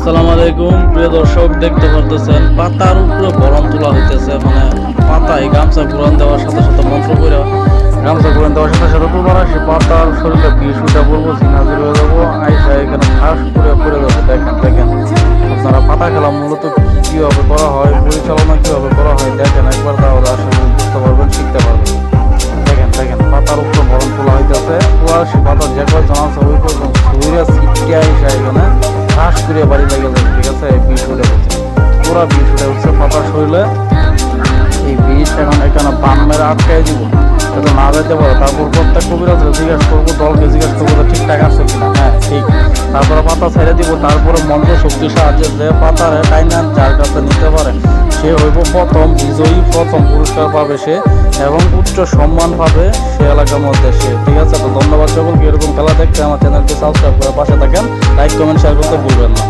আসসালামু আলাইকুম। প্রিয় দর্শক, দেখতে পারতেছেন, পাতার উপরে বরণ তোলা হইতেছে মানে পাতায় গামছা পুরান দেওয়ার সাথে সাথে মন্ত্র করে গামছা পুরান দেওয়ার সাথে সাথে তোলা সে পাতার শরীরে বিষ উঠে পড়ব সিনাজির হয়ে যাব, আইসা এখানে ফাঁস করে করে যাব দেখেন দেখেন। আপনারা পাতা খেলা মূলত কীভাবে করা হয়, পরিচালনা কীভাবে করা হয়, দেখেন, একবার তাহলে আসলে বুঝতে পারবেন, শিখতে পারবেন। দেখেন দেখেন, পাতার উপরে বরণ তোলা হইতেছে তোলার সে পাতার যে কয়জন আছে, ওই কয়জন সুইরা সিটিয়া এখানে করে বাড়ি লেগে যাবে ঠিক আছে? এই বিষ উঠে উঠছে পুরা বিষ উঠে উঠছে পাতা শরীরে এই বিষ এখন এখানে বান মেরে আটকাই দিব। যাতে না যেতে পারে। তারপর প্রত্যেক কবিরাজ জিজ্ঞাসা করব, দলকে জিজ্ঞাসা করব ঠিকঠাক আছে কিনা। হ্যাঁ ঠিক। তারপরে পাতা ছেড়ে দিব। তারপরে মন্ত্র শক্তি সাহায্যে যে পাতারে টাইনা যার কাছে নিতে পারে, সে হইব প্রথম বিজয়ী, প্রথম পুরস্কার পাবে সে এবং উচ্চ সম্মান পাবে সে এলাকার মধ্যে সে। ঠিক আছে? তো ধন্যবাদ সকলকে। এরকম খেলা দেখতে আমার চ্যানেলটি সাবস্ক্রাইব করে পাশে থাকেন। কমেন্ট শেয়ার করতে ভুলবেন না।